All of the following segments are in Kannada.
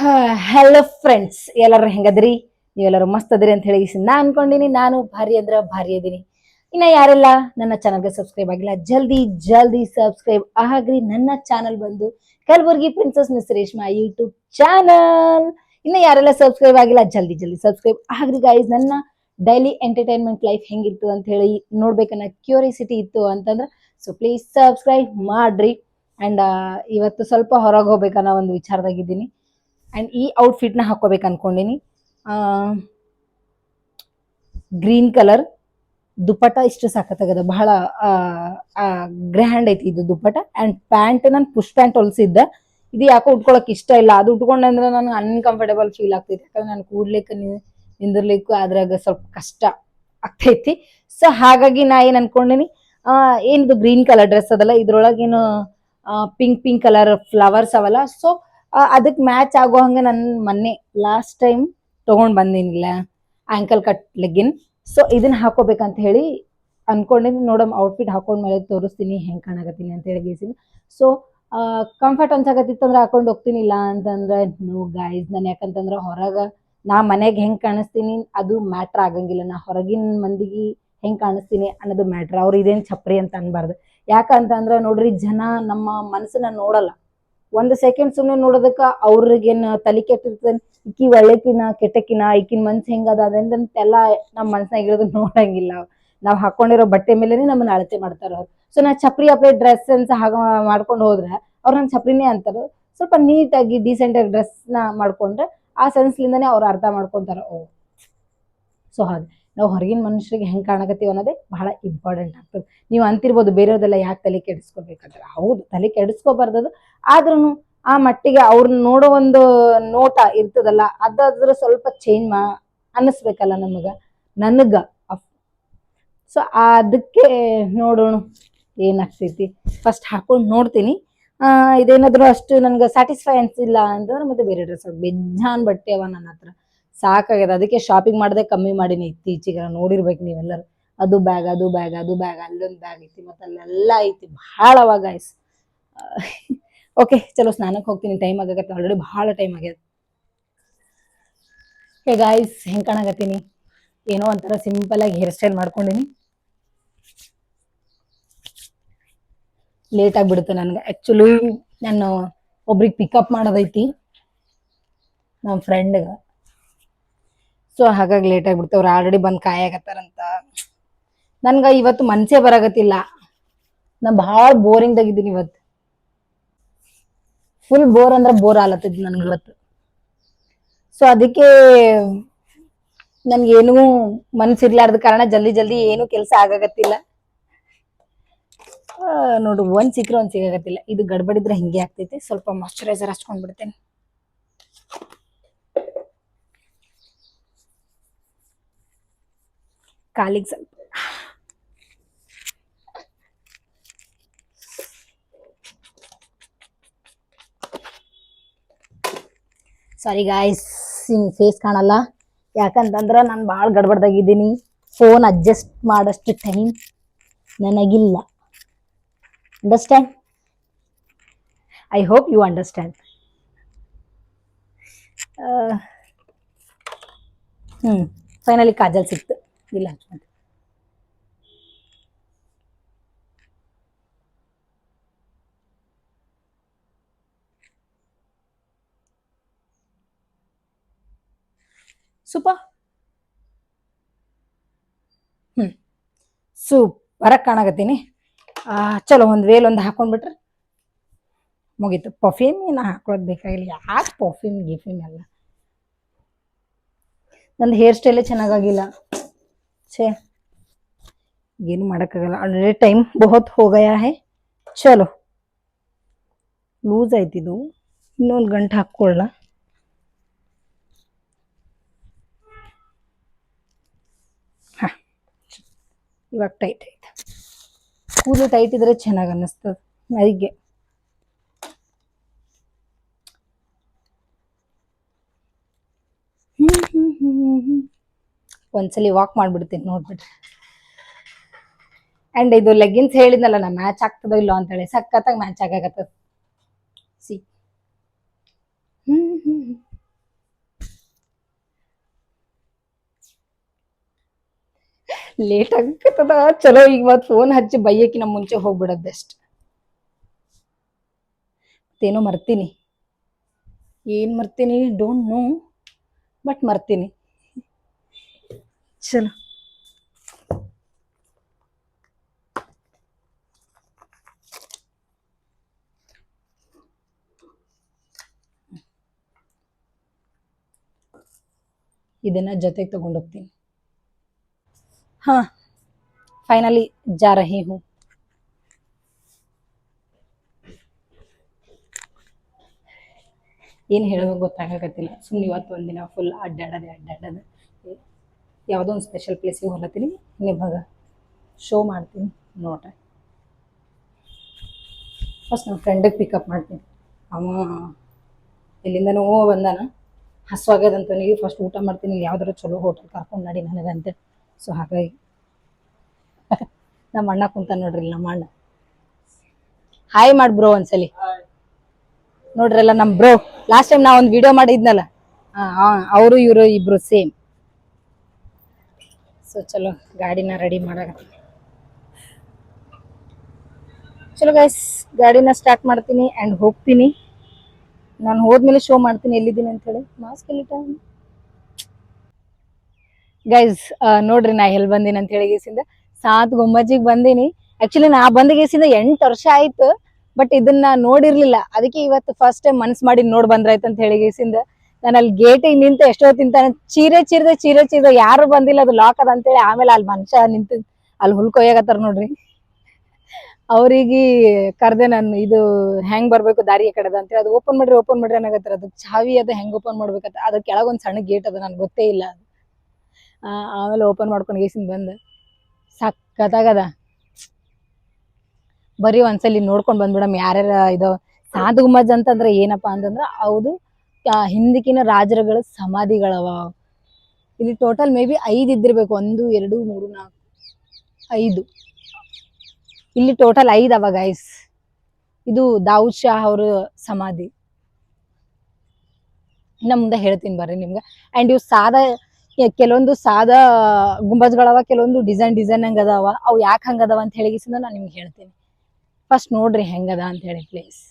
ಹಲೋ ಫ್ರೆಂಡ್ಸ್ ಎಲ್ಲರೂ ಹೆಂಗದ್ರಿ? ನೀವೆಲ್ಲರೂ ಮಸ್ತ್ ಅದ್ರಿ ಅಂತ ಹೇಳಿ ನಾ ಅನ್ಕೊಂಡಿನಿ, ನಾನು ಭಾರಿ ಅಂದ್ರ ಭಾರಿ ಅದೀನಿ. ಇನ್ನ ಯಾರೆಲ್ಲ ನನ್ನ ಚಾನಲ್ಗೆ ಸಬ್ಸ್ಕ್ರೈಬ್ ಆಗಿಲ್ಲ, ಜಲ್ದಿ ಜಲ್ದಿ ಸಬ್ಸ್ಕ್ರೈಬ್ ಆಗ್ರಿ. ನನ್ನ ಚಾನಲ್ ಬಂದು Kalaburagi princess miss Reshma YouTube channel ಇನ್ನ ಯಾರೆಲ್ಲ ಸಬ್ಸ್ಕ್ರೈಬ್ ಆಗಿಲ್ಲ, ಜಲ್ದಿ ಜಲ್ದಿ ಸಬ್ಸ್ಕ್ರೈಬ್ ಆಗ್ರಿ ಗೈಸ್ ನನ್ನ ಡೈಲಿ ಎಂಟರ್ಟೈನ್ಮೆಂಟ್ ಲೈಫ್ ಹೆಂಗಿತ್ತು ಅಂತ ಹೇಳಿ ನೋಡ್ಬೇಕನ್ನ ಕ್ಯೂರಿಯಾಸಿಟಿ ಇತ್ತು ಅಂತಂದ್ರೆ ಸೊ ಪ್ಲೀಸ್ ಸಬ್ಸ್ಕ್ರೈಬ್ ಮಾಡ್ರಿ. ಅಂಡ್ ಇವತ್ತು ಸ್ವಲ್ಪ ಹೊರಗೆ ಹೋಗ್ಬೇಕನ್ನೋ ಒಂದು ವಿಚಾರದಾಗಿದ್ದೀನಿ ಆ್ಯಂಡ್ ಈ ಔಟ್ಫಿಟ್ನ ಹಾಕೋಬೇಕು ಅಂದ್ಕೊಂಡಿನಿ ಗ್ರೀನ್ ಕಲರ್ ದುಪ್ಪಟ ಇಷ್ಟು ಸಾಕತ್ತಾಗದ. ಬಹಳ ಗ್ರ್ಯಾಂಡ್ ಐತಿ ಇದು ದುಪ್ಪಟ ಆ್ಯಂಡ್ ಪ್ಯಾಂಟ್ ನಾನು ಪುಷ್ ಪ್ಯಾಂಟ್ ಹೊಲಿಸಿದ್ದ. ಇದು ಯಾಕೋ ಉಟ್ಕೊಳಕ್ ಇಷ್ಟ ಇಲ್ಲ. ಅದು ಉಟ್ಕೊಂಡೆ ನನಗೆ ಅನ್ಕಂಫರ್ಟೇಬಲ್ ಫೀಲ್ ಆಗ್ತೈತಿ. ಯಾಕಂದ್ರೆ ನಾನು ಕೂಡ್ಲಿಕ್ಕೆ ನಿಂದಿರ್ಲಿಕ್ಕೂ ಅದ್ರಾಗ ಸ್ವಲ್ಪ ಕಷ್ಟ ಆಗ್ತೈತಿ. ಸೊ ಹಾಗಾಗಿ ನಾ ಏನು ಅನ್ಕೊಂಡಿನಿ ಏನಿದು ಗ್ರೀನ್ ಕಲರ್ ಡ್ರೆಸ್ ಅದಲ್ಲ. ಇದ್ರೊಳಗೇನು ಪಿಂಕ್ ಪಿಂಕ್ ಕಲರ್ ಫ್ಲವರ್ಸ್ ಅವಲ್ಲ. ಸೊ ಅದಕ್ಕೆ ಮ್ಯಾಚ್ ಆಗೋ ಹಂಗೆ ನಾನು ಮೊನ್ನೆ ಲಾಸ್ಟ್ ಟೈಮ್ ತಗೊಂಡ್ ಬಂದಿನಿಲ್ಲ ಆಂಕಲ್ ಕಟ್ ಲೆಗ್ಗಿನ್ ಸೊ ಇದನ್ನ ಹಾಕೋಬೇಕಂತ ಹೇಳಿ ಅನ್ಕೊಂಡಿನಿ. ನೋಡಮ್ ಔಟ್ಫಿಟ್ ಹಾಕೊಂಡ್ಮೇಲೆ ತೋರಿಸ್ತೀನಿ. ಹೆಂಗ್ ಕಾಣಕತ್ತೀನಿ ಅಂತ ಹೇಳಿ ಗೇಸಿನ. ಸೊ ಕಂಫರ್ಟ್ ಅನ್ಸಾಕತ್ತಿತ್ತು ಅಂದ್ರೆ ಹಾಕೊಂಡು ಹೋಗ್ತೀನಿ. ಇಲ್ಲ ಅಂತಂದ್ರೆ ನೋ ಗೈಸ್ ನಾನು ಯಾಕಂತಂದ್ರೆ ಹೊರಗ ನಾ ಮನೆಗೆ ಹೆಂಗ್ ಕಾಣಿಸ್ತೀನಿ? ಅದು ಮ್ಯಾಟ್ರ್ ಆಗಂಗಿಲ್ಲ. ನಾ ಹೊರಗಿನ ಮಂದಿಗೆ ಹೆಂಗ್ ಕಾಣಿಸ್ತೀನಿ ಅನ್ನೋದು ಮ್ಯಾಟ್ರ್ ಅವ್ರು ಇದೇನು ಛಪ್ರಿ ಅಂತ ಅನ್ಬಾರ್ದು. ಯಾಕಂತಂದ್ರೆ ನೋಡ್ರಿ, ಜನ ನಮ್ಮ ಮನಸ್ಸನ್ನ ನೋಡಲ್ಲ. ಒಂದು ಸೆಕೆಂಡ್ ಸುಮ್ಮನೆ ನೋಡೋದಕ್ಕ ಅವ್ರಿಗೇನ್ ತಲೆ ಕೆಟ್ಟಿರ್ತದೆ, ಇಕ್ಕಿ ಒಳ್ಳೆಕಿನ ಕೆಟ್ಟಕಿನ ಈಕಿನ ಮನ್ಸ್ ಹೆಂಗದ ಅದಂತೆಲ್ಲ ನಮ್ಮ ಮನ್ಸ್ನಾಗ ಇರೋದು ನೋಡಂಗಿಲ್ಲ ನಾವ್ ಹಾಕೊಂಡಿರೋ ಬಟ್ಟೆ ಮೇಲೆನೆ ನಮ್ಮನ್ನ ಅಳತೆ ಮಾಡ್ತಾರ ಅವ್ರು. ಸೊ ನಾ ಚಪ್ರಿ ಅಪ್ಲೆ ಡ್ರೆಸ್ ಅಂತ ಹಾಗ ಮಾಡ್ಕೊಂಡು ಹೋದ್ರೆ ಅವ್ರು ನನ್ ಚಪ್ರಿನೇ ಅಂತಾರ. ಸ್ವಲ್ಪ ನೀಟಾಗಿ ಡೀಸೆಂಟ್ ಆಗಿ ಡ್ರೆಸ್ನ ಮಾಡ್ಕೊಂಡ್ರೆ ಆ ಸೆನ್ಸ್ಲಿಂದಾನೇ ಅವ್ರು ಅರ್ಥ ಮಾಡ್ಕೊಂತಾರ. ಓ. ಸೊ ಹಾಗೆ. ನಾವು ಹೊರಗಿನ ಮನುಷ್ಯರಿಗೆ ಹೆಂಗೆ ಕಾಣಕತ್ತೀವಿ ಅನ್ನೋದೇ ಬಹಳ ಇಂಪಾರ್ಟೆಂಟ್ ಆಗ್ತದೆ. ನೀವು ಅಂತಿರ್ಬೋದು ಬೇರೆಯವ್ರದೆಲ್ಲ ಯಾಕೆ ತಲೆ ಕೆಡಿಸ್ಕೋಬೇಕಂದ್ರೆ ಹೌದು, ತಲೆ ಕೆಡಿಸ್ಕೋಬಾರ್ದದು. ಆದ್ರೂ ಆ ಮಟ್ಟಿಗೆ ಅವ್ರನ್ನ ನೋಡೋ ಒಂದು ನೋಟ ಇರ್ತದಲ್ಲ, ಅದಾದ್ರೆ ಸ್ವಲ್ಪ ಚೇಂಜ್ ಮಾ, ಅನ್ನಿಸ್ಬೇಕಲ್ಲ ನಮಗ, ನನಗ. ಸೊ ಅದಕ್ಕೆ ನೋಡೋಣ ಏನಾಗ್ತೈತಿ. ಫಸ್ಟ್ ಹಾಕೊಂಡು ನೋಡ್ತೀನಿ. ಇದೇನಾದರೂ ಅಷ್ಟು ನನ್ಗೆ ಸ್ಯಾಟಿಸ್ಫೈ ಅನ್ಸಿಲ್ಲ ಅಂತಂದ್ರೆ ಮತ್ತೆ ಬೇರೆ ಡ್ರೆಸ್ ಬೆಜ್ಜಾನ್ ಬಟ್ಟೆ ಅವ ನನ್ನ ಹತ್ರ. ಸಾಕಾಗ್ಯದ. ಅದಕ್ಕೆ ಶಾಪಿಂಗ್ ಮಾಡದೆ ಕಮ್ಮಿ ಮಾಡೀನಿ ಇತ್ತೀಚೆಗೆ. ನೋಡಿರ್ಬೇಕು ನೀವೆಲ್ಲರೂ. ಅದು ಬ್ಯಾಗ್ ಅದು ಬ್ಯಾಗ್ ಅದು ಬ್ಯಾಗ್ ಅಲ್ಲೊಂದು ಬ್ಯಾಗ್ ಐತಿ ಮತ್ತೆ ಅಲ್ಲೆಲ್ಲ ಐತಿ. ಭಾಳ ಅವಾಗ ಐಸ್ ಓಕೆ ಚಲೋ ಸ್ನಾನಕ್ಕೆ ಹೋಗ್ತೀನಿ. ಟೈಮ್ ಆಗತ್ತೆ ಆಲ್ರೆಡಿ ಭಾಳ ಟೈಮ್ ಆಗ್ಯದ. ಹೇ ಗಾಯ್ಸ್ ಹೆಂಗ್ ಕಾಣಕತ್ತೀನಿ? ಏನೋ ಒಂಥರ ಸಿಂಪಲ್ ಆಗಿ ಹೇರ್ ಸ್ಟೈಲ್ ಮಾಡ್ಕೊಂಡಿನಿ. ಲೇಟ್ ಆಗಿಬಿಡುತ್ತೆ ನನಗೆ. ಆ್ಯಕ್ಚುಲಿ ನಾನು ಒಬ್ರಿಗೆ ಪಿಕಪ್ ಮಾಡೋದೈತಿ. ನಮ್ಮ ಫ್ರೆಂಡ್ಗೆ ಸೊ ಹಾಗಾಗಿ ಲೇಟ್ ಆಗಿಬಿಡ್ತು. ಅವ್ರು ಆಲ್ರೆಡಿ ಬಂದು ಕಾಯಾಗತ್ತಾರಂತ ನನ್ಗೆ ಇವತ್ತು ಮನ್ಸೇ ಬರಾಗತ್ತಿಲ್ಲ ನಾ ಭಾಳ ಬೋರಿಂಗ್ದಾಗಿದ್ದೀನಿ ಇವತ್ತು. ಫುಲ್ ಬೋರ್ ಅಂದ್ರೆ ಬೋರ್ ಆಲತ್ತಿದ್ ನನ್ಗೆ ಇವತ್ತು. ಸೊ ಅದಕ್ಕೆ ನನ್ಗೇನು ಮನ್ಸಿರ್ಲಾರ್ದ ಕಾರಣ ಜಲ್ದಿ ಜಲ್ದಿ ಏನು ಕೆಲಸ ಆಗಾಗತ್ತಿಲ್ಲ ನೋಡು, ಒಂದ್ ಸಿಕ್ಕ್ರೆ ಒಂದ್ ಸಿಗಾಗತ್ತಿಲ್ಲ ಇದು ಗಡ್ಬಡಿದ್ರೆ ಹಿಂಗೆ ಆಗ್ತೈತಿ. ಸ್ವಲ್ಪ ಮಾಶ್ಚರೈಸರ್ ಹಚ್ಕೊಂಡ್ ಕಾಲಿಗೆ ಸ್ವಲ್ಪ ಸಾರಿ ಗಾಯ್ಸ್ ಫೇಸ್ ಕಾಣಲ್ಲ. ಯಾಕಂತಂದ್ರೆ ನಾನು ಭಾಳ ಗಡ್ಬಡ್ದಾಗಿದ್ದೀನಿ. ಫೋನ್ ಅಡ್ಜಸ್ಟ್ ಮಾಡೋಷ್ಟು ಟೈಮ್ ನನಗಿಲ್ಲ. Understand I hope you understand ಹ್ಞೂ ಫೈನಲಿ ಕಾಜಲ್ ಸಿಕ್ತು. ಇಲ್ಲ. ಹಚ್ಕೊಂಡೆ ಸೂಪರ್ ಹ್ಞೂ ಸೂಪರ ಕಾಣಕತ್ತೀನಿ. ಆ, ಚಲೋ ಒಂದು ವೇಲ್ ಒಂದು ಹಾಕೊಂಡ್ಬಿಟ್ರೆ ಮುಗೀತು. ಪರ್ಫ್ಯೂಮ್ ಏನು ಹಾಕೊಳ್ಳೋದು ಬೇಕಾಗಿಲ್ಲ. ಯಾಕೆ ಪರ್ಫ್ಯೂಮ್ ಗಿಫ್ಯೂಮ್ ಎಲ್ಲ? ನಂದು ಹೇರ್ ಸ್ಟೈಲೇ ಚೆನ್ನಾಗಾಗಿಲ್ಲ. ಛೇ, ಏನು ಮಾಡೋಕ್ಕಾಗಲ್ಲ. ಆಲ್ರೆಡಿ ಟೈಮ್ ಬಹುತ್ ಹೋಗಯಾ ಹೇ. ಚಲೋ. ಲೂಸ್ ಆಯ್ತಿದು ಇನ್ನೊಂದು ಗಂಟೆ ಹಾಕ್ಕೊಳ್ಳ ಹಾಂ. ಇವಾಗ ಟೈಟ್ ಆಯ್ತು. ಕೂದಲು ಟೈಟ್ ಇದ್ರೆ ಚೆನ್ನಾಗಿ ಅನ್ನಿಸ್ತದೆ. ಅದಕ್ಕೆ ಒಂದ್ಸಲಿ ವಾಕ್ ಮಾಡ್ಬಿಡ್ತೀನಿ ನೋಡ್ಬಿಟ್ಟು ಅಂಡ್ ಇದು ಲೆಗ್ಗಿನ್ಸ್ ಹೇಳಿದ್ನಲ್ಲ, ನಾ ಮ್ಯಾಚ್ ಆಗ್ತದೋ ಇಲ್ಲೋ ಅಂತೇಳಿ ಸಖತ್ತಾಗಿ ಮ್ಯಾಚ್ ಆಗತ್ತ ಸಿ ಲೇಟ್ ಆಗತ್ತದ ಚಲೋ, ಈಗ ಮತ್ತೆ ಫೋನ್ ಹಚ್ಚಿ ಬೈಯಕಿನ ಮುಂಚೆ ಹೋಗ್ಬಿಡೋದು ಬೆಸ್ಟ್ ಮತ್ತೇನೋ ಮರ್ತೀನಿ. ಏನ್ ಮರ್ತೀನಿ? ಡೋಂಟ್ ನೋ ಬಟ್ ಮರ್ತೀನಿ. ಚಲೋ. ಇದನ್ನ ಜೊತೆಗೆ ತಗೊಂಡೋಗ್ತೀನಿ ಹಾ ಫೈನಲಿ ಜಾ ರಹಿ ಹೂँ. ಏನು ಹೇಳೋದು ಗೊತ್ತಾಗಕತ್ತಿಲ್ಲ. ಸುಮ್ಮನೆ ಇವತ್ತು ಒಂದಿನ ಫುಲ್ ಅಡ್ಡಾಡದೆ ಅಡ್ಡಾಡದೆ. ಯಾವುದೋ ಒಂದು ಸ್ಪೆಷಲ್ ಪ್ಲೇಸಿಗೆ ಹೋಗ್ಲತ್ತೀನಿ. ನಿಮಗೆ ಶೋ ಮಾಡ್ತೀನಿ ನೋಟ ಫಸ್ಟ್ ನಮ್ಮ ಫ್ರೆಂಡಿಗೆ ಪಿಕಪ್ ಮಾಡ್ತೀನಿ. ಅವ ಎಲ್ಲಿಂದನೋ ಬಂದಾನ. ಹಸ್ವಾಗ್ಯದಂತನಿಗೆ ಫಸ್ಟ್ ಊಟ ಮಾಡ್ತೀನಿ. ಯಾವ್ದಾರು ಚಲೋ ಹೋಟೆಲ್ ಕರ್ಕೊಂಡು ನಡಿ ನನಗಂತೆ ಸೊ ಹಾಗಾಗಿ ನಮ್ಮ ಅಣ್ಣ ಕುಂತ ನೋಡ್ರಿ ನಮ್ಮ ಅಣ್ಣ ಹಾಯ್ ಮಾಡಿ ಬ್ರೋ ಒಂದ್ಸಲಿ. ನೋಡ್ರಲ್ಲ ನಮ್ಮ ಬ್ರೋ ಲಾಸ್ಟ್ ಟೈಮ್ ನಾ ಒಂದು ವಿಡಿಯೋ ಮಾಡಿದ್ನಲ್ಲ? ಅವರು, ಇವರು ಇಬ್ರು ಸೇಮ್ ಸೊ ಚಲೋ, ಗಾಡಿನ ರೆಡಿ ಮಾಡಕತ್ತೀನಿ ಚಲೋ ಗೈಸ್ ಗಾಡಿನ ಸ್ಟಾರ್ಟ್ ಮಾಡ್ತೀನಿ ಆ್ಯಂಡ್ ಹೋಗ್ತೀನಿ. ನಾನು ಹೋದ್ಮೇಲೆ ಶೋ ಮಾಡ್ತೀನಿ ಎಲ್ಲಿದ್ದೀನಿ ಅಂತ ಹೇಳಿ. ಮಾಸ್ಕ್ ಎಲ್ಲಿಟ ಗೈಸ್ ನೋಡ್ರಿ ನಾ ಎಲ್ಲಿ ಬಂದೀನಿ ಅಂತ ಹೇಳಿ ಗೇಸಿಂದ ಸಾತ್ ಗುಮ್ಮಜ್ಜಿಗೆ ಬಂದೀನಿ. ಆಕ್ಚುಲಿ ನಾ ಬಂದ ಗೇಸಿಂದ ಎಂಟು ವರ್ಷ ಆಯ್ತು ಬಟ್ ಇದನ್ನ ನೋಡಿರ್ಲಿಲ್ಲ. ಅದಕ್ಕೆ ಇವತ್ತು ಫಸ್ಟ್ ಟೈಮ್ ಮನ್ಸ್ ಮಾಡಿ ನೋಡ್ ಬಂದ್ರಾಯ್ತು ಅಂತ ಹೇಳಿ ಗೇಸಿಂದ ನಾನು ಅಲ್ಲಿ ಗೇಟಿಗೆ ನಿಂತು ಎಷ್ಟೋ ತಿಂತಾನೆ. ಚೀರೆ ಚೀರ್ದೆ ಚೀರೆ ಚೀರ್ದೆ, ಯಾರು ಬಂದಿಲ್ಲ, ಅದು ಲಾಕ್ ಅದ ಅಂತೇಳಿ ಆಮೇಲೆ ಅಲ್ಲಿ ಮನುಷ್ಯ ನಿಂತು ಅಲ್ಲಿ ಹುಲ್ಕೊಯ್ಯಾಗತ್ತಾರ ನೋಡ್ರಿ. ಅವ್ರಿಗೆ ಕರ್ದೆ ನಾನು ಇದು ಹೆಂಗ್ ಬರ್ಬೇಕು ದಾರಿ ಕಡೆ ಕಡೆದ ಅಂತೇಳಿ, ಅದು ಓಪನ್ ಮಾಡ್ರಿ ಓಪನ್ ಮಾಡ್ರಿ ಅನ್ನಗತ್ತಾರ ಅದು ಚಾವಿ ಅದು ಹೆಂಗ್ ಓಪನ್ ಮಾಡ್ಬೇಕಂತ ಅದ್ರ ಕೆಳಗೊಂದು ಸಣ್ಣ ಗೇಟ್ ಅದ, ನನ್ಗೆ ಗೊತ್ತೇ ಇಲ್ಲ ಅದು. ಆಮೇಲೆ ಓಪನ್ ಮಾಡ್ಕೊಂಡು ಗೇಸಿಂದ ಬಂದ. ಸಕ್ಕತ್ತಾಗದ. ಬರೀ ಒಂದ್ಸಲಿ ನೋಡ್ಕೊಂಡ್ ಬಂದ್ಬಿಡಮ್, ಯಾರ್ಯಾರ ಇದು ಸಾಧು ಗುಮ್ಮಜ್ ಅಂತಂದ್ರೆ ಏನಪ್ಪಾ ಅಂತಂದ್ರ, ಹೌದು ಹಿಂದಕ್ಕಿನ ರಾಜರುಗಳ ಸಮಾಧಿಗಳವ? ಇಲ್ಲಿ ಟೋಟಲ್ ಮೇ ಬಿ ಐದು ಇದ್ದಿರ್ಬೇಕು. ಒಂದು, ಎರಡು, ಮೂರು, ನಾಲ್ಕು, ಐದು. ಇಲ್ಲಿ ಟೋಟಲ್ ಐದು ಅವ ಗೈಸ್ ಇದು ದಾವೂದ್ ಶಾ ಅವ್ರ ಸಮಾಧಿ. ಇನ್ನ ಮುಂದೆ ಹೇಳ್ತೀನಿ ಬರ್ರಿ ನಿಮ್ಗೆ. ಅಂಡ್ ಇವು ಸಾದಾ ಕೆಲವೊಂದು ಸಾದಾ ಗುಂಬಜ್ಗಳವ, ಕೆಲವೊಂದು ಡಿಸೈನ್ ಡಿಸೈನ್ ಹಂಗದವ. ಅದಾವ ಅವು ಯಾಕೆ ಹಂಗದವ ಅಂತ ಹೇಳಿ ನಾನು ನಿಮ್ಗೆ ಹೇಳ್ತೀನಿ. ಫಸ್ಟ್ ನೋಡ್ರಿ ಹೆಂಗದ ಅಂತ ಹೇಳಿ ಪ್ಲೇಸ್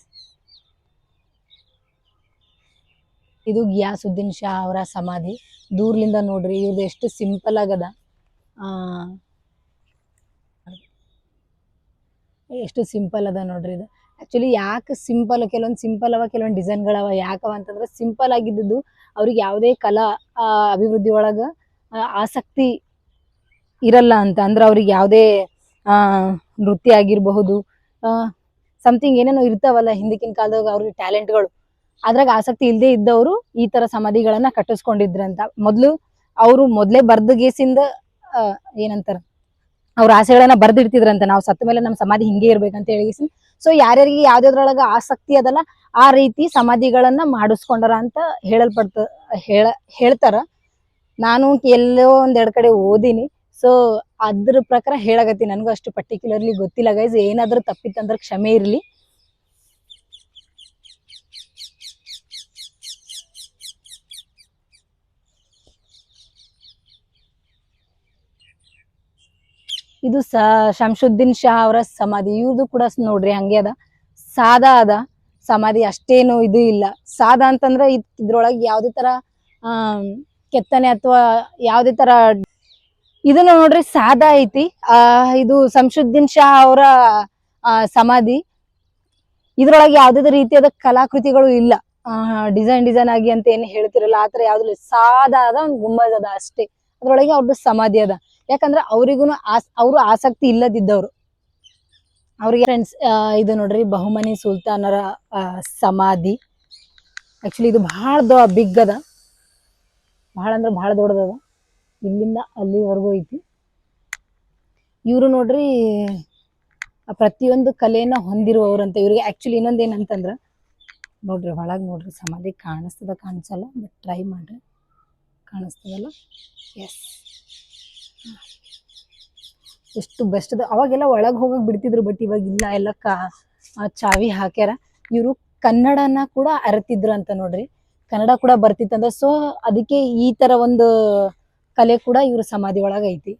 ಇದು ಗಿಯಾಸುದ್ದೀನ್ ಶಾ ಅವರ ಸಮಾಧಿ. ದೂರ್ಲಿಂದ ನೋಡ್ರಿ ಇವ್ರದ್ದು ಎಷ್ಟು ಸಿಂಪಲ್ ಆಗದ. ಎಷ್ಟು ಸಿಂಪಲ್ ಅದ ನೋಡ್ರಿ ಇದು. ಆ್ಯಕ್ಚುಲಿ ಯಾಕೆ ಸಿಂಪಲ್ ಕೆಲವೊಂದು ಸಿಂಪಲ್ ಅವ, ಕೆಲವೊಂದು ಡಿಸೈನ್ಗಳವ ಯಾಕವ ಅಂತಂದ್ರೆ ಸಿಂಪಲ್ ಆಗಿದ್ದು ಅವ್ರಿಗೆ ಯಾವುದೇ ಕಲಾ ಅಭಿವೃದ್ಧಿ ಒಳಗ ಆಸಕ್ತಿ ಇರಲ್ಲ ಅಂತ. ಅಂದ್ರೆ ಅವ್ರಿಗೆ ಯಾವುದೇ ನೃತ್ಯ ಆಗಿರಬಹುದು ಸಮಥಿಂಗ್ ಏನೇನೋ ಇರ್ತಾವಲ್ಲ ಹಿಂದಿಕಿನ ಕಾಲದಾಗ ಅವ್ರಿಗೆ ಟ್ಯಾಲೆಂಟ್ಗಳು ಅದ್ರಾಗ ಆಸಕ್ತಿ ಇಲ್ಲದೆ ಇದ್ದವರು ಈ ತರ ಸಮಾಧಿಗಳನ್ನ ಕಟ್ಟಿಸ್ಕೊಂಡಿದ್ರಂತ. ಮೊದ್ಲು ಅವರು ಮೊದ್ಲೇ ಬರ್ದ ಗೇಸಿಂದ ಏನಂತಾರ, ಅವ್ರ ಆಸೆಗಳನ್ನ ಬರ್ದಿಡ್ತಿದ್ರಂತ. ನಾವು ಸತ್ತ ಮೇಲೆ ನಮ್ಮ ಸಮಾಧಿ ಹಿಂಗೆ ಇರ್ಬೇಕಂತ ಹೇಳಿ ಸೊ ಯಾರ್ಯಾರಿಗೆ ಯಾವ್ದಾದ್ರೊಳಗ ಆಸಕ್ತಿ ಅದಲ್ಲ, ಆ ರೀತಿ ಸಮಾಧಿಗಳನ್ನ ಮಾಡಿಸ್ಕೊಂಡಾರ ಅಂತ ಹೇಳಲ್ಪಡ್ತ, ಹೇಳ, ಹೇಳ್ತಾರ. ನಾನು ಎಲ್ಲೋ ಒಂದೆರಡು ಕಡೆ ಓದಿನಿ. ಸೊ ಅದ್ರ ಪ್ರಕಾರ ಹೇಳಕತ್ತಿ. ನನಗೂ ಅಷ್ಟು ಪರ್ಟಿಕ್ಯುಲರ್ಲಿ ಗೊತ್ತಿಲ್ಲ ಗೈಸ್ ಏನಾದ್ರೂ ತಪ್ಪಿತ್ತಂದ್ರೆ ಕ್ಷಮೆ ಇರ್ಲಿ. ಇದು ಸ ಶಂಶುದ್ದೀನ್ ಶಾ ಅವರ ಸಮಾಧಿ. ಇವ್ರದ್ದು ಕೂಡ ನೋಡ್ರಿ ಹಂಗೆ ಅದ. ಸಾದಾ ಅದ. ಸಮಾಧಿ ಅಷ್ಟೇನು ಇದು ಇಲ್ಲ. ಸಾದಾ ಅಂತಂದ್ರೆ ಇದ್- ಇದ್ರೊಳಗೆ ಯಾವ್ದೇ ತರ ಕೆತ್ತನೆ ಅಥವಾ ಯಾವುದೇ ತರ ಇದನ್ನ ನೋಡ್ರಿ ಸಾದಾ ಐತಿ. ಆ, ಇದು ಶಂಶುದ್ದೀನ್ ಶಾ ಅವರ ಸಮಾಧಿ. ಇದ್ರೊಳಗೆ ಯಾವುದೇ ರೀತಿಯಾದ ಕಲಾಕೃತಿಗಳು ಇಲ್ಲ. ಡಿಸೈನ್ ಡಿಸೈನ್ ಆಗಿ ಅಂತ ಏನ್ ಹೇಳ್ತಿರಲ್ಲ ಆತರ ಯಾವ್ದು ಇಲ್ಲ. ಸಾದಾ ಅದ ಒಂದ್ ಗುಂಬಜ್ ಅದ ಅಷ್ಟೇ. ಅದ್ರೊಳಗೆ ಅವ್ರದ್ದು ಸಮಾಧಿ ಅದ. ಯಾಕಂದ್ರೆ ಅವ್ರಿಗೂನು ಆಸ್, ಅವರು ಆಸಕ್ತಿ ಇಲ್ಲದಿದ್ದವರು. ಅವ್ರಿಗೆ ಫ್ರೆಂಡ್ಸ್ ಇದು ನೋಡ್ರಿ ಬಹುಮನಿ ಸುಲ್ತಾನರ ಸಮಾಧಿ. ಆ್ಯಕ್ಚುಲಿ ಇದು ಬಹಳ ದೊ ಬಿಗ್ ಅದ. ಬಹಳ ಅಂದ್ರೆ ಬಹಳ ದೊಡ್ಡದದ. ಇಲ್ಲಿಂದ ಅಲ್ಲಿವರೆಗೂ ಐತಿ. ಇವರು ನೋಡ್ರಿ ಪ್ರತಿಯೊಂದು ಕಲೆಯನ್ನ ಹೊಂದಿರುವವರಂತ ಇವ್ರಿಗೆ ಆ್ಯಕ್ಚುಲಿ ಇನ್ನೊಂದು ಏನಂತಂದ್ರ, ನೋಡ್ರಿ ಒಳಗೆ ನೋಡ್ರಿ ಸಮಾಧಿ ಕಾಣಿಸ್ತದ, ಕಾಣಿಸಲ್ಲ ಬಟ್ ಟ್ರೈ ಮಾಡ್ರಿ. ಕಾಣಿಸ್ತದಲ್ಲ? ಎಸ್ ಎಷ್ಟು ಬೆಸ್ಟ್ ಅದ. ಅವಾಗೆಲ್ಲ ಒಳಗೆ ಹೋಗಕ್ ಬಿಡ್ತಿದ್ರು ಬಟ್ ಇವಾಗ ಇಲ್ಲ. ಎಲ್ಲ ಕಾ ಚಾವಿ ಹಾಕ್ಯಾರ. ಇವರು ಕನ್ನಡನ ಕೂಡ ಅರತಿದ್ರು ಅಂತ ನೋಡ್ರಿ. ಕನ್ನಡ ಕೂಡ ಬರ್ತಿತ್ತಂದ್ರೆ ಸೊ ಅದಕ್ಕೆ ಈ ತರ ಒಂದು ಕಲೆ ಕೂಡ ಇವ್ರ ಸಮಾಧಿ ಒಳಗ ಐತಿ.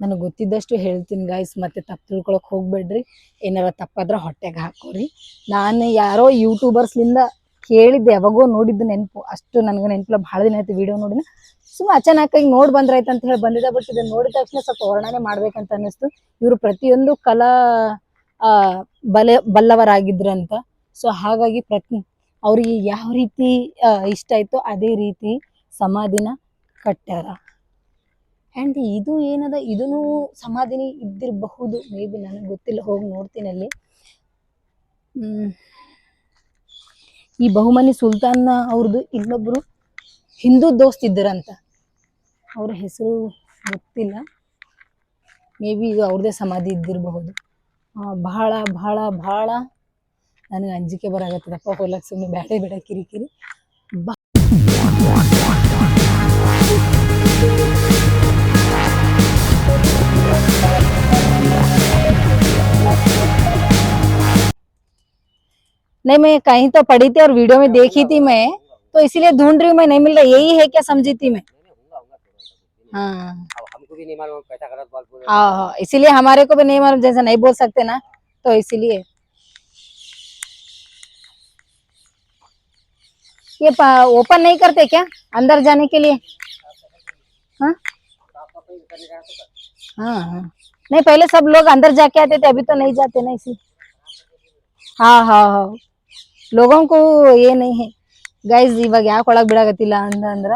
ನನಗೆ ಗೊತ್ತಿದ್ದಷ್ಟು ಹೇಳ್ತೀನಿ ಗಾಯ್ಸ್ ಮತ್ತೆ ತಪ್ಪು ತಿಳ್ಕೊಳಕ್ ಹೋಗ್ಬೇಡ್ರಿ. ಏನಾರ ತಪ್ಪಾದ್ರೆ ಹೊಟ್ಟೆಗೆ ಹಾಕೋರಿ. ನಾನು ಯಾರೋ ಯೂಟ್ಯೂಬರ್ಸ್ಲಿಂದ ಕೇಳಿದ್ದೆ, ಯಾವಾಗೋ ನೋಡಿದ್ದು ನೆನಪು. ಅಷ್ಟು ನನಗೆ ನೆನಪಿಲ್ಲ, ಭಾಳ ದಿನ ಆಯ್ತು ವಿಡಿಯೋ ನೋಡಿನ. ಸುಮ್ಮ ಅಚಾನಕ್ಕಾಗಿ ನೋಡಿ ಬಂದ್ರಾಯ್ತು ಅಂತ ಹೇಳಿ ಬಂದಿದ್ದೆ ಬಟ್ ಇದನ್ನ ನೋಡಿದ ತಕ್ಷಣ ಸ್ವಲ್ಪ ವರ್ಣನೆ ಮಾಡ್ಬೇಕಂತ ಅನ್ನಿಸ್ತು. ಇವರು ಪ್ರತಿಯೊಂದು ಕಲಾ ಬಲ, ಬಲ್ಲವರಾಗಿದ್ರಂತ. ಸೊ ಹಾಗಾಗಿ ಪ್ರತಿ, ಅವ್ರಿಗೆ ಯಾವ ರೀತಿ ಇಷ್ಟ ಆಯ್ತೋ ಅದೇ ರೀತಿ ಸಮಾಧಿನ ಕಟ್ಟಾರ ಆ್ಯಂಡ್ ಇದು ಏನದ ಇದೂ ಸಮಾಧಿನಿ ಇದ್ದಿರಬಹುದು ಮೇ ಬಿ ನನಗೆ ಗೊತ್ತಿಲ್ಲ, ಹೋಗಿ ನೋಡ್ತೀನಿ ಅಲ್ಲಿ. ಹ್ಮ್. ಈ ಬಹುಮನಿ ಸುಲ್ತಾನ್ನ ಅವ್ರದ್ದು ಇನ್ನೊಬ್ರು ಹಿಂದೂ ದೋಸ್ತ್ ಇದ್ದರಂತ. ಅವ್ರ ಹೆಸರು ಗೊತ್ತಿಲ್ಲ. ಮೇ ಬಿ ಇದು ಅವ್ರದೇ ಸಮಾಧಿ ಇದ್ದಿರಬಹುದು. ಬಹಳ ಬಹಳ ಬಹಳ ನನಗೆ ಅಂಜಿಕೆ ಬರಾಗತ್ತದಪ್ಪ ಹೋಲಕ್ ಸುಮ್ಮನೆ ಬೇಡ ಬೇಡ ಕಿರಿಕಿರಿ. ಬಾ. नहीं, मैं कहीं तो पढ़ी थी और वीडियो में देखी थी मैं तो इसीलिए ढूंढ रही हूँ मैं, नहीं मिल रहा, यही है क्या समझी थी मैं? हाँ। हाँ हाँ इसीलिए हमारे को भी नहीं मालूम, जैसे नहीं बोल सकते ना तो इसीलिए। ये ओपन नहीं करते क्या, अंदर जाने के लिए? हाँ। हाँ हाँ। नहीं, पहले सब लोग अंदर जाके आते थे, अभी तो नहीं जाते ना इसी। हाँ हाँ हाँ। ಲೋಗೋಂಕು ಏನ್ ಗೈಸ್ ಇವಾಗ ಯಾಕೆ ಒಳಗ್ ಬಿಡಾಗತ್ತಿಲ್ಲ ಅಂತ ಅಂದ್ರ,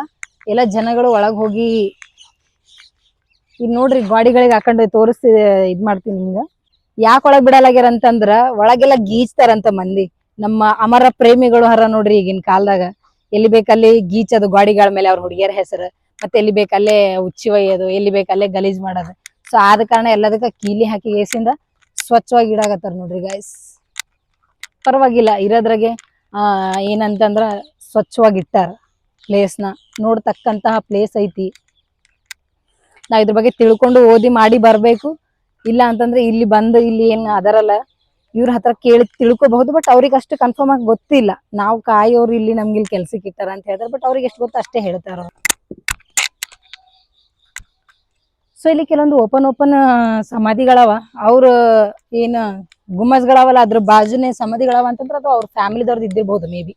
ಎಲ್ಲ ಜನಗಳು ಒಳಗ್ ಹೋಗಿ ಇದ್ ನೋಡ್ರಿ ಗಾಡಿಗಳಿಗೆ ಹಾಕೊಂಡು ತೋರಿಸ್ ಇದ್ ಮಾಡ್ತೀನಿ ನಿಮ್ಗ. ಯಾಕೆ ಒಳಗ್ ಬಿಡಲಾಗ್ಯಾರ ಅಂತಂದ್ರ, ಒಳಗೆಲ್ಲ ಗೀಚ್ತಾರಂತ ಮಂದಿ. ನಮ್ಮ ಅಮರ ಪ್ರೇಮಿಗಳು ಹರ ನೋಡ್ರಿ ಈಗಿನ ಕಾಲದಾಗ. ಎಲ್ಲಿ ಬೇಕಲ್ಲಿ ಗೀಚದು ಗಾಡಿಗಳ ಮೇಲೆ ಅವ್ರ ಹುಡುಗಿಯರ ಹೆಸರು, ಮತ್ತೆ ಎಲ್ಲಿ ಬೇಕಲ್ಲೇ ಉಚ್ಚಿ ಒಯ್ಯೋದು, ಎಲ್ಲಿ ಬೇಕಲ್ಲೇ ಗಲೀಜ್ ಮಾಡೋದು. ಸೊ ಆದ ಕಾರಣ ಎಲ್ಲದಕ್ಕ ಕೀಲಿ ಹಾಕಿ ಗೇಸಿಂದ ಸ್ವಚ್ಛವಾಗಿ ಇಡಾಕತ್ತಾರ ನೋಡ್ರಿ ಗಾಯ್ಸ್ ಪರವಾಗಿಲ್ಲ, ಇರೋದ್ರಾಗೆ ಏನಂತಂದ್ರ ಸ್ವಚ್ಛವಾಗಿ ಇಟ್ಟಾರ ಪ್ಲೇಸ್ನ ನೋಡ್ತಕ್ಕಂತಹ ಪ್ಲೇಸ್ ಐತಿ. ನಾ ಇದ್ರ ಬಗ್ಗೆ ತಿಳ್ಕೊಂಡು ಓದಿ ಮಾಡಿ ಬರಬೇಕು. ಇಲ್ಲ ಅಂತಂದ್ರೆ ಇಲ್ಲಿ ಬಂದು ಇಲ್ಲಿ ಏನ್ ಅದರಲ್ಲ ಇವ್ರ ಹತ್ರ ಕೇಳಿ ತಿಳ್ಕೊಬಹುದು ಬಟ್ ಅವ್ರಿಗೆ ಅಷ್ಟು ಕನ್ಫರ್ಮ್ ಆಗಿ ಗೊತ್ತಿಲ್ಲ. ನಾವು ಕಾಯೋರು ಇಲ್ಲಿ ನಮ್ಗೆ ಇಲ್ಲಿ ಕೆಲ್ಸಕ್ಕೆ ಇಟ್ಟಾರ ಅಂತ ಹೇಳ್ತಾರೆ ಬಟ್ ಅವ್ರಿಗೆ ಎಷ್ಟು ಗೊತ್ತು ಅಷ್ಟೇ ಹೇಳ್ತಾರ. ಸೊ ಇಲ್ಲಿ ಕೆಲವೊಂದು ಓಪನ್ ಓಪನ್ ಸಮಾಧಿಗಳವ. ಅವ್ರ, ಏನ ಗುಮ್ಮಸ್ಗಳವಲ್ಲ, ಅದ್ರ ಬಾಜುನೆ ಸಮಾಧಿಗಳವ ಅಂತಂದ್ರೆ ಅದು ಅವ್ರ ಫ್ಯಾಮಿಲಿದವ್ರದ್ದು ಇದ್ದಿರ್ಬೋದು ಮೇ ಬಿ.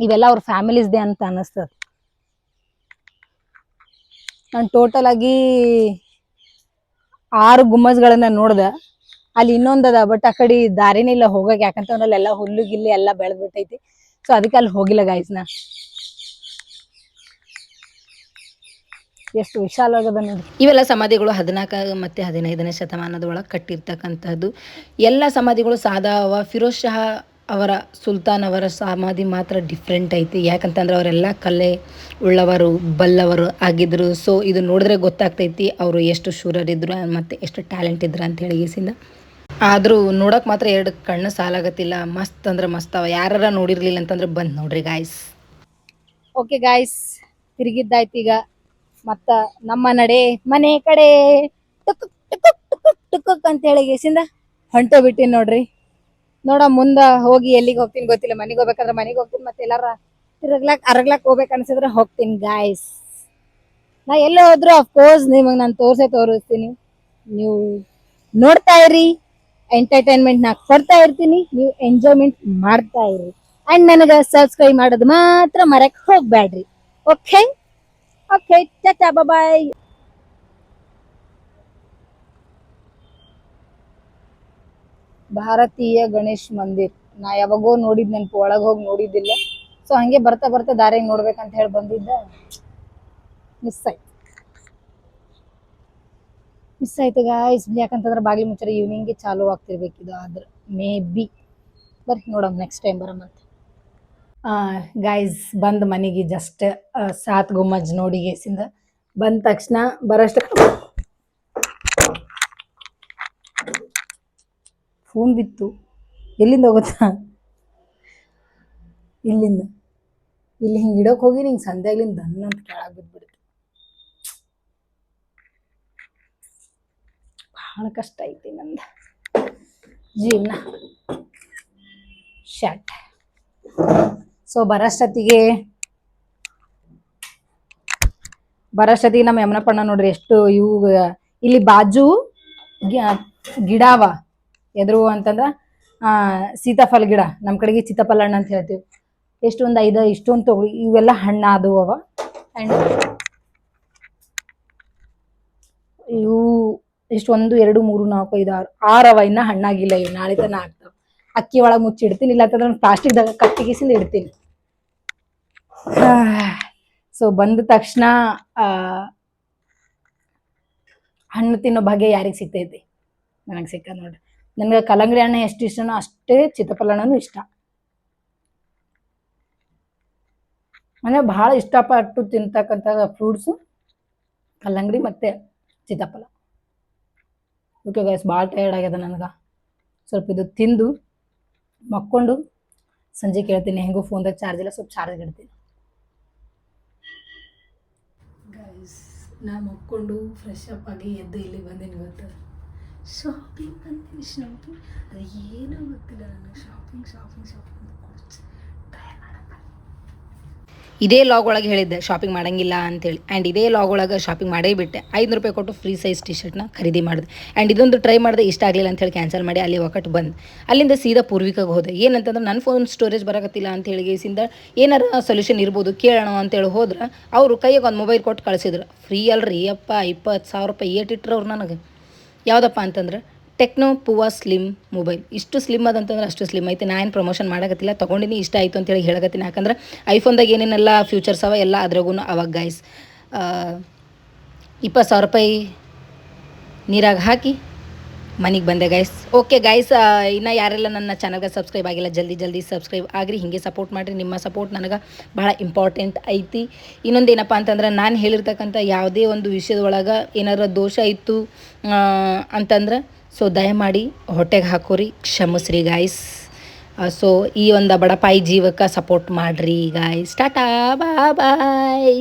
ಇವೆಲ್ಲ ಅವ್ರ ಫ್ಯಾಮಿಲೀಸ್ದೆ ಅಂತ ಅನ್ನಿಸ್ತದೆ. ನಾನು ಟೋಟಲ್ ಆಗಿ ಆರು ಗುಮ್ಮಸ್ಗಳನ್ನ ನೋಡ್ದೆ. ಅಲ್ಲಿ ಇನ್ನೊಂದದ ಬಟ್ ಆ ಕಡೆ ದಾರಿನೇ ಇಲ್ಲ ಹೋಗಕ್ಕೆ ಯಾಕಂತಂದ್ರೆ ಅಲ್ಲೆಲ್ಲ ಹುಲ್ಲು ಗಿಲ್ಲು ಎಲ್ಲ ಬೆಳೆದ್ಬಿಟ್ಟೈತಿ. ಸೊ ಅದಕ್ಕೆ ಅಲ್ಲಿ ಹೋಗಿಲ್ಲ guys ನಾ ಎಷ್ಟು ವಿಶಾಲವಾಗದ ನೋಡಿ. ಇವೆಲ್ಲ ಸಮಾಧಿಗಳು ಹದಿನಾಲ್ಕ ಮತ್ತೆ ಹದಿನೈದನೇ ಶತಮಾನದ ಒಳಗೆ ಕಟ್ಟಿರ್ತಕ್ಕಂಥದ್ದು. ಎಲ್ಲ ಸಮಾಧಿಗಳು ಸಾದಾವ ಫಿರೋಜ್ ಶಹ ಅವರ ಸುಲ್ತಾನ್ ಅವರ ಸಮಾಧಿ ಮಾತ್ರ ಡಿಫ್ರೆಂಟ್ ಐತಿ. ಯಾಕಂತಂದ್ರೆ ಅವರೆಲ್ಲ ಕಲೆ ಉಳ್ಳವರು ಬಲ್ಲವರು ಆಗಿದ್ರು. ಸೊ ಇದು ನೋಡಿದ್ರೆ ಗೊತ್ತಾಗ್ತೈತಿ ಅವರು ಎಷ್ಟು ಶೂರರಿದ್ರು ಮತ್ತು ಎಷ್ಟು ಟ್ಯಾಲೆಂಟ್ ಇದ್ರು ಅಂತ ಹೇಳಿ ಈಸಿಂದ ಆದರೂ ನೋಡೋಕೆ ಮಾತ್ರ ಎರಡು ಕಣ್ಣು ಸಾಲಾಗತ್ತಿಲ್ಲ. ಮಸ್ತ್ ಅಂದ್ರೆ ಮಸ್ತ್ ಅವ. ಯಾರ ನೋಡಿರ್ಲಿಲ್ಲ ಅಂತಂದ್ರೆ ಬಂದು ನೋಡ್ರಿ ಗಾಯ್ಸ್ ಓಕೆ ಗಾಯ್ಸ್ ತಿರುಗಿದ್ದಾಯ್ತು ಈಗ. ಮತ್ತ ನಮ್ಮ ನಡೆ ಮನೆ ಕಡೆ. ಟುಕ್ ಟುಕ್ ಟುಕ್ ಟುಕ್ ಅಂತ ಹೇಳಿ ಗೇಸಿಂದ ಹೊಂಟೋ ಬಿಟ್ಟಿನಿ ನೋಡ್ರಿ. ನೋಡ ಮುಂದ ಹೋಗಿ ಎಲ್ಲಿಗೆ ಹೋಗ್ತೀನಿ ಗೊತ್ತಿಲ್ಲ. ಮನೆಗೆ ಹೋಗ್ಬೇಕಂದ್ರೆ ಮನೆಗೆ ಹೋಗ್ತೀನಿ ಮತ್ತೆ ಎಲ್ಲಾರ ತಿರುಗ್ಲಾಕ್, ಅರಗ್ಲಾಕ್ ಹೋಗ್ಬೇಕು ಅನ್ಸಿದ್ರೆ ಹೋಗ್ತೀನಿ ಗಾಯ್ಸ್ ನಾ ಎಲ್ಲ ಹೋದ್ರು ಅಫ್ಕೋರ್ಸ್ ನಿಮಗೆ ನಾನು ತೋರ್ಸೇ ತೋರಿಸ್ತೀನಿ. ನೀವು ನೋಡ್ತಾ ಇರಿ. ಎಂಟರ್ಟೈನ್ಮೆಂಟ್ ನಾ ಕೊಡ್ತಾ ಇರ್ತೀನಿ. ನೀವು ಎಂಜಾಯ್ಮೆಂಟ್ ಮಾಡ್ತಾ ಇರಿ. ಅಂಡ್ ನನಗ ಸಬ್ಸ್ಕ್ರೈಬ್ ಮಾಡೋದು ಮಾತ್ರ ಮರಕ್ ಹೋಗ್ಬೇಡ್ರಿ ಓಕೆ ಓಕೆ ಟಾಟಾ ಬಾಯ್ ಭಾರತೀಯ ಗಣೇಶ್ ಮಂದಿರ್. ನಾ ಯಾವಾಗೋ ನೋಡಿದ್ ನೆನ್ಪು, ಒಳಗ್ ಹೋಗಿ ನೋಡಿದ್ದಿಲ್ಲ. ಸೊ ಹಂಗೆ ಬರ್ತಾ ಬರ್ತಾ ದಾರಿಯಾಗ ನೋಡ್ಬೇಕಂತ ಹೇಳಿ ಬಂದಿದ್ದ. ಮಿಸ್ ಆಯ್ತು. ಮಿಸ್ ಆಯ್ತು ಗಾಯ್ಸ್ ಯಾಕಂತಂದ್ರೆ ಬಾಗಿಲು ಮುಚ್ಚರ ಈವ್ನಿಂಗ್ಗೆ ಚಾಲು ಆಗ್ತಿರ್ಬೇಕಿದು ಆದ್ರೆ ಮೇ ಬಿ ಬರ್ರಿ ನೋಡಮ್ ನೆಕ್ಸ್ಟ್ ಟೈಮ್ ಬರಮಂತ. ಗಾಯ್ಸ್ ಬಂದ್ ಮನೆಗೆ ಜಸ್ಟ್ ಸಾತ್ ಗುಮ್ಮಜ್ ನೋಡಿ ಗೇಸಿಂದ. ಬಂದ ತಕ್ಷಣ ಬರೋಷ್ಟ ಫೋನ್ ಬಿತ್ತು. ಎಲ್ಲಿಂದ ಹೋಗುತ್ತಾ? ಇಲ್ಲಿಂದ. ಇಲ್ಲಿ ಹಿಂಗೆ ಇಡೋಕೆ ಹೋಗಿ ಹಿಂಗೆ ಸಂಧ್ಯಾಗ್ಲಿಂದ ದನ್ನ ಅಂತ ಕೆಳಗೆ ಬಿದ್ದುಬಿಡ್ತು ಭಾಳ ಕಷ್ಟ ಐತಿ ನಂದು ಜೀವನ. ಶಟ್ ಸೊ ಬರೋಷ್ಟೊತ್ತಿಗೆ ಬರೋಷ್ಟೊತ್ತಿಗೆ ನಮ್ಮ ಯಮನಪ್ಪಣ್ಣ ನೋಡ್ರಿ ಎಷ್ಟು ಇವು, ಇಲ್ಲಿ ಬಾಜು ಗಿ- ಗಿಡ ಅವ ಎದುರು ಅಂತಂದ್ರ, ಆ, ಸೀತಾಫಲ ಗಿಡ, ನಮ್ ಕಡೆಗೆ ಸೀತಾಫಲ ಹಣ್ಣು ಅಂತ ಹೇಳ್ತೀವಿ. ಎಷ್ಟೊಂದು ಐದ, ಇಷ್ಟೊಂದು ತಗೊಳ್ಳಿ. ಇವೆಲ್ಲ ಹಣ್ಣ ಅದು ಅವ. ಅಂಡ್ ಇವು ಒಂದು ಎರಡು, ಮೂರು, ನಾಲ್ಕು, ಐದು, ಆರು ಆರು ಅವ ಇನ್ನ ಹಣ್ಣಾಗಿಲ್ಲ ಇವು. ನಾಳೆ ತನ ಆಗ್ತಾವ. ಅಕ್ಕಿ ಒಳಗೆ ಮುಚ್ಚಿಡ್ತೀನಿ ಇಲ್ಲ ಅಂತಂದ್ರೆ ಪ್ಲಾಸ್ಟಿಕ್ದಾಗ ಕಟ್ಟಿಗೆಸಿಂದ ಇಡ್ತೀನಿ. ಸೊ ಬಂದ ತಕ್ಷಣ ಹಣ್ಣು ತಿನ್ನೋ ಭಾಗ್ಯ ಯಾರಿಗೆ ಸಿಗ್ತೈತಿ? ನನಗೆ ಸಿಕ್ಕ ನೋಡ್ರಿ. ನನಗೆ ಕಲಂಗಡಿ ಹಣ್ಣು ಎಷ್ಟು ಇಷ್ಟನೋ ಅಷ್ಟೇ ಚಿತ್ತಪಲ್ಲ ಇಷ್ಟ. ಅಂದ್ರೆ ಭಾಳ ಇಷ್ಟಪಟ್ಟು ತಿಂತಕ್ಕಂಥ ಫ್ರೂಟ್ಸು ಕಲ್ಲಂಗಡಿ ಮತ್ತೆ ಸೀತಾಫಲ ಓಕೆ ಗಾಯ್ಸ್ ಭಾಳ ಟಯರ್ಡ್ ಆಗ್ಯದ ನನಗೆ. ಸ್ವಲ್ಪ ಇದು ತಿಂದು ಮಕ್ಕೊಂಡು ಸಂಜೆ ಕೇಳ್ತೀನಿ. ಹೆಂಗೋ ಫೋನ್ದಾಗ ಚಾರ್ಜ್ ಇಲ್ಲ, ಸ್ವಲ್ಪ ಚಾರ್ಜ್ ಇಡ್ತೀನಿ. ಗೈಸ್ ನಾ ಮಕ್ಕೊಂಡು ಫ್ರೆಶ್ ಅಪ್ ಆಗಿ ಎದ್ದು ಇಲ್ಲಿ ಬಂದೆ ಗೊತ್ತಾ ಶಾಪಿಂಗ್ ಬಂದಿನಿ ಶಾಪಿಂಗ್ ಅದು ಏನೋ ಗೊತ್ತಿಲ್ಲ ನನಗೆ. ಶಾಪಿಂಗ್ ಶಾಪಿಂಗ್ ಶಾಪಿಂಗ್ ಟ್ರೈ ಮಾಡಕ್ಕೆ ಇದೇ ಲಾಗ್ ಒಳಗೆ ಹೇಳಿದ್ದೆ ಶಾಪಿಂಗ್ ಮಾಡಂಗಿಲ್ಲ ಅಂತೇಳಿ. ಆ್ಯಂಡ್ ಇದೇ ಲಾಗ್ ಒಳಗೆ ಶಾಪಿಂಗ್ ಮಾಡೇ ಬಿಟ್ಟೆ. ಐದುನೂರು ರೂಪಾಯಿ ಕೊಟ್ಟು ಫ್ರೀ ಸೈಜ್ ಟಿ ಶರ್ಟ್ನ ಖರೀದಿ ಮಾಡಿದೆ. ಆ್ಯಂಡ್ ಇದೊಂದು ಟ್ರೈ ಮಾಡಿದೆ, ಇಷ್ಟ ಆಗಲಿಲ್ಲ ಅಂತೇಳಿ ಕ್ಯಾನ್ಸಲ್ ಮಾಡಿ ಅಲ್ಲಿ ಒಕ್ಕಟ್ಟು ಬಂದು. ಅಲ್ಲಿಂದ ಸೀದಾ ಪೂರ್ವಿಕಾಗೆ ಹೋದೆ. ಏನಂತಂದ್ರೆ ನನ್ನ ಫೋನ್ ಸ್ಟೋರೇಜ್ ಬರಕತ್ತಿಲ್ಲ ಅಂತ ಹೇಳಿ ಗೇಸಿಂದ ಏನಾರ ಸೊಲ್ಯೂಷನ್ ಇರ್ಬೋದು, ಕೇಳೋಣ ಅಂತೇಳಿ ಹೋದ್ರೆ ಅವರು ಕೈಯಾಗ ಒಂದು ಮೊಬೈಲ್ ಕೊಟ್ಟು ಕಳಿಸಿದ್ರು. ಫ್ರೀ ಅಲ್ರಿ, ಅಪ್ಪ, ಇಪ್ಪತ್ತು ಸಾವಿರ ರೂಪಾಯಿ ಏಟ್ ಇಟ್ರು ಅವ್ರು ನನಗೆ. ಯಾವುದಪ್ಪ ಅಂತಂದ್ರೆ ಟೆಕ್ನೋ ಪುವಾ ಸ್ಲಿಮ್ ಮೊಬೈಲ್ ಇಷ್ಟು ಸ್ಲಿಮ್ ಅದಂತಂದ್ರೆ ಅಷ್ಟು ಸ್ಲಿಮ್ ಐತೆ, ನಾ ಏನು ಪ್ರಮೋಷನ್ ಮಾಡಕತ್ತಿಲ್ಲ. ತೊಗೊಂಡಿನಿ, ಇಷ್ಟ ಆಯಿತು ಅಂತೇಳಿ ಹೇಳಕತ್ತೀನಿ. ಯಾಕಂದ್ರೆ ಐಫೋನ್ದಾಗ ಏನೇನೆಲ್ಲ ಫ್ಯೂಚರ್ಸ್ ಅವ, ಎಲ್ಲ ಅದ್ರಾಗೂ ಅವಾಗ ಗೈಸ್ ಇಪ್ಪತ್ತು ಸಾವಿರ ರೂಪಾಯಿ ನೀರಾಗ ಹಾಕಿ ಮನೆಗೆ ಬಂದೆ ಗೈಸ್ ಓಕೆ ಗೈಸ್ ಇನ್ನು ಯಾರೆಲ್ಲ ನನ್ನ ಚಾನಲ್ಗೆ ಸಬ್ಸ್ಕ್ರೈಬ್ ಆಗಿಲ್ಲ, ಜಲ್ದಿ ಜಲ್ದಿ ಸಬ್ಸ್ಕ್ರೈಬ್ ಆಗ್ರಿ. ಹೀಗೆ ಸಪೋರ್ಟ್ ಮಾಡಿರಿ. ನಿಮ್ಮ ಸಪೋರ್ಟ್ ನನಗೆ ಭಾಳ ಇಂಪಾರ್ಟೆಂಟ್ ಐತಿ. ಇನ್ನೊಂದು ಏನಪ್ಪ ಅಂತಂದ್ರೆ ನಾನು ಹೇಳಿರ್ತಕ್ಕಂಥ ಯಾವುದೇ ಒಂದು ವಿಷಯದೊಳಗೆ ಏನಾರ ದೋಷ ಇತ್ತು ಅಂತಂದ್ರೆ ಸೊ ದಯಮಾಡಿ ಹೊಟ್ಟೆಗೆ ಹಾಕೋರಿ. ಕ್ಷಮಿಸ್ರಿ ಗಾಯ್ಸ್ ಸೊ ಈ ಒಂದು ಬಡಪಾಯಿ ಜೀವಕ್ಕೆ ಸಪೋರ್ಟ್ ಮಾಡಿರಿ ಗಾಯ್ಸ್ ಟಾಟಾ ಬಾ ಬಾಯ್